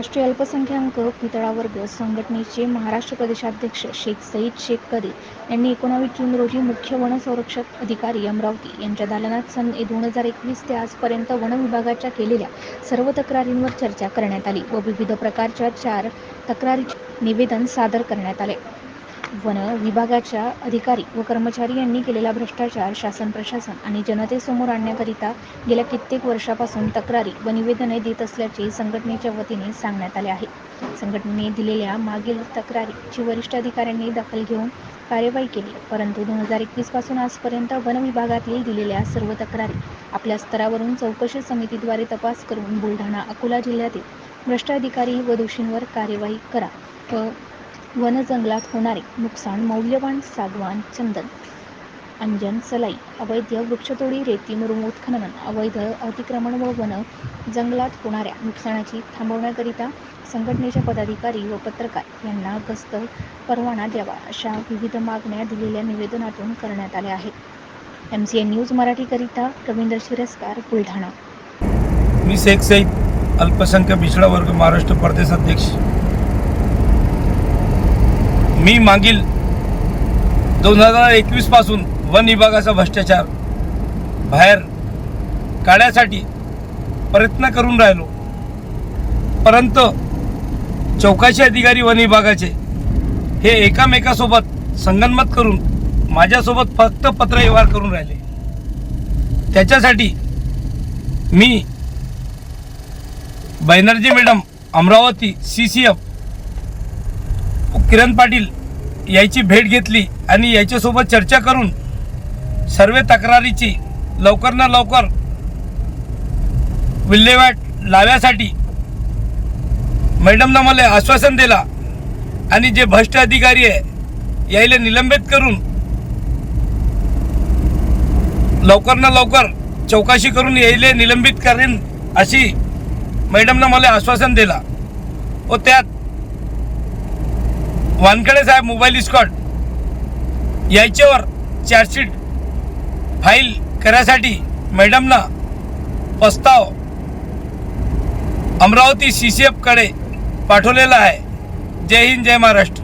राष्ट्रीय अल्पसंख्याक पितळा वर्ग संघटनेचे महाराष्ट्र प्रदेशाध्यक्ष शेख सईद शेख कदीर यांनी एकोणावीस जून रोजी मुख्य वनसंरक्षक अधिकारी अमरावती यांच्या दालनात सन दोन हजार एकवीस ते आजपर्यंत वन विभागाच्या केलेल्या सर्व तक्रारींवर चर्चा करण्यात आली व विविध प्रकारच्या चार तक्रारीचे निवेदन सादर करण्यात आले. वन विभागाच्या अधिकारी व कर्मचारी यांनी केलेला भ्रष्टाचार शासन प्रशासन आणि जनतेसमोर आणण्याकरिता गेल्या कित्येक वर्षापासून तक्रारी व निवेदने देत असल्याचे संघटनेच्या वतीने सांगण्यात आले आहे. संघटनेने दिलेल्या मागील तक्रारीची वरिष्ठ अधिकाऱ्यांनी दखल घेऊन कार्यवाही केली परंतु दोन हजार एकवीसपासून आजपर्यंत वन विभागातील दिलेल्या सर्व तक्रारी आपल्या स्तरावरून चौकशी समितीद्वारे तपास करून बुलढाणा अकोला जिल्ह्यातील भ्रष्ट अधिकारी व दोषींवर कार्यवाही करा व वनजंगलात होणारे नुकसान मौल्यवान सागवान चंदन अंजन सलाई अवैध वृक्षतोडी रेती मुरुम उत्खनन अवैध अतिक्रमण व वन जंगलात होणाऱ्या नुकसानाची थांबवण्याकरिता संघटनेच्या पदाधिकारी व पत्रकार यांना गस्त परवाना द्यावा अशा विविध मागण्या दिलेल्या निवेदनातून करण्यात आल्या आहेत. एम सी एन न्यूज मराठीकरिता रवींद्र शिरस्कार बुलढाणा. मी शेख सईद अल्पसंख्याक पिछडा वर्ग महाराष्ट्र प्रदेश अध्यक्ष. मी मागील दोन हजार एकवीसपासून वन विभागाचा भ्रष्टाचार बाहेर काढण्यासाठी प्रयत्न करून राहिलो. परंतु चौकशी अधिकारी वन विभागाचे हे एकामेकासोबत संगनमत करून माझ्यासोबत फक्त पत्रव्यवहार करून राहिले. त्याच्यासाठी मी Banerjee madam Amravati C C F Kiran Patil याची भेट घेतली आणि याच्यासोबत चर्चा करून सर्व तक्रारीची लवकर ना लवकर विल्हेवाट लाव्यासाठी मॅडमनं मला आश्वासन दिला आणि जे भ्रष्ट अधिकारी आहे यायला निलंबित करून लवकर ना लवकर चौकशी करून यायले निलंबित करेन अशी मॅडमनं मला आश्वासन दिला. व त्यात वानखेडे साहेब मोबाईल स्कॉट याच्यावर चार्जशीट फाईल करायसाठी मॅडमनं प्रस्ताव अमरावती सी सी एफकडे पाठवलेला आहे. जय हिंद जय महाराष्ट्र.